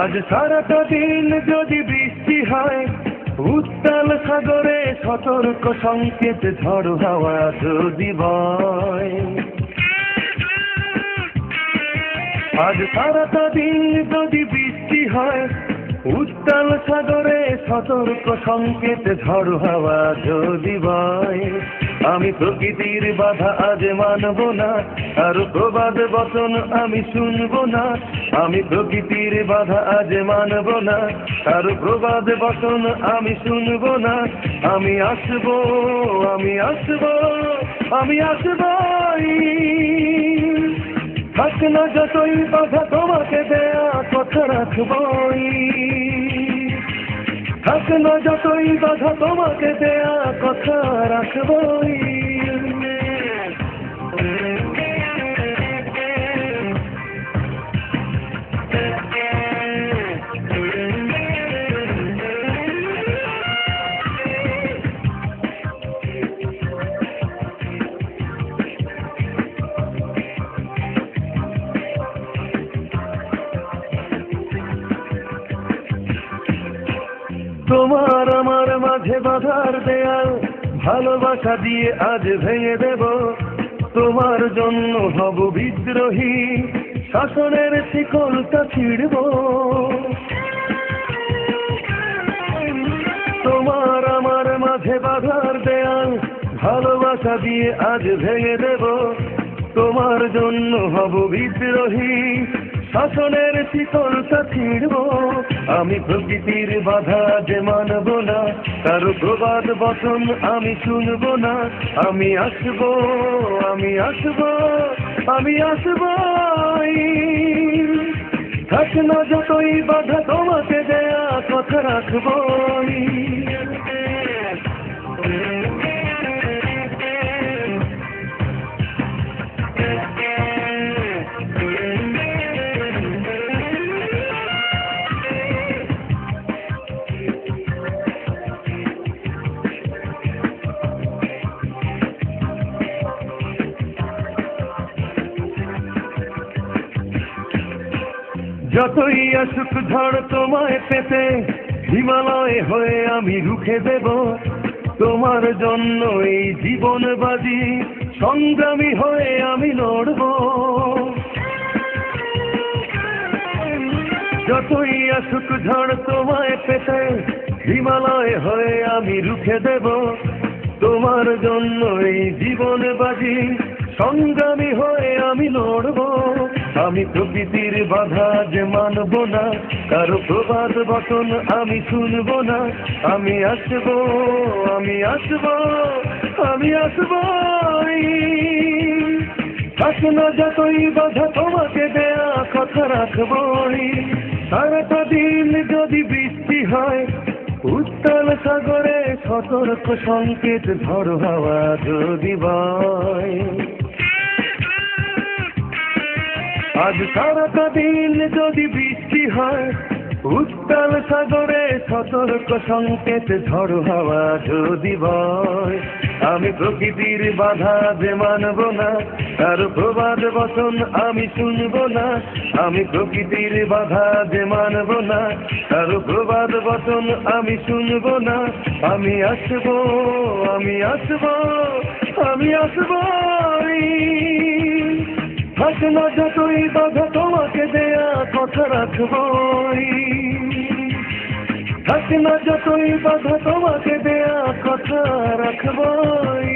আজ সারাটা দিন যদি বৃষ্টি হয়, উত্তাল সাগরে সতর্ক সংকেত ঝড় হাওয়া যদি বয়। আজ সারাটা দিন যদি বৃষ্টি হয়, উত্তাল সাগরে সতর্ক সংকেত ঝড় হাওয়া যদি বয়। আমি প্রকৃতির বাধা আজ মানব না, আর প্রবাদ বচন আমি শুনব না। আমি প্রকৃতির বাধা আজ মানব না, আর প্রবাদ বচন আমি শুনব না। আমি আসব আমি আসব, আমি আসবই থাক না যতই বাধা তোমাকে দেয়া কথা রাখবই। থাক না যতই বাধা তোমাকে দেয়া কথা রাখবই তোমার আমার মাঝে বাধার দেয়াল, ভালোবাসা দিয়ে আজ ভেঙে দেব। তোমার জন্য হব বিদ্রোহী, শাসনের শিকলটা ছিড়ব। তোমার আমার মাঝে বাধার দেয়াল, ভালোবাসা দিয়ে আজ ভেঙে দেব। তোমার জন্য হব বিদ্রোহী শাসনের শিকলটা ছিড়ব। আমি প্রকৃতির বাধা যে মানব না, তার প্রবাদ বচন আমি শুনব না। আমি আসব আমি আসব আমি আসব থাক না যতই বাধা তোমাকে দেয়া, কথা রাখবই। যতই আসুক ঝড় তোমায় পেতে, হিমালয় হয়ে আমি রুখে দেব। তোমার জন্য এই জীবন বাজি, সংগ্রামী হয়ে আমি লড়ব। যতই আসুক ঝড় তোমায় পেতে, হিমালয় হয়ে আমি রুখে দেব। তোমার জন্য এই জীবন বাজি, সংগ্রামী হয়ে আমি লড়ব। আমি প্রকৃতির বাধা যে মানব না, কারও প্রবাদ বচন আমি শুনব না। আমি আসব আমি আসব আমি আসব থাক না যতই বাধা তোমাকে দেয়া, কথা রাখবই সারাটা দিন যদি বৃষ্টি হয়, উত্তাল সাগরে সতর্ক সংকেত ঝড় হাওয়া যদি বয়। আজ সারাটা দিন যদি বৃষ্টি হয়, উত্তাল সাগরে সতর্ক সংকেত ঝড় হাওয়া যদি বয়। আমি প্রকৃতির বাধা যে মানব না, তার প্রবাদ বচন আমি শুনব না। আমি প্রকৃতির বাধা যে মানব না, তার প্রবাদ বচন আমি শুনব না। আমি আসব আমি আসব, আমি আসবই। থাক না যতই বাধা তোমাকে দেয়া কথা রাখবই থাক না যতই বাধা তোমাকে দেয়া কথা রাখবই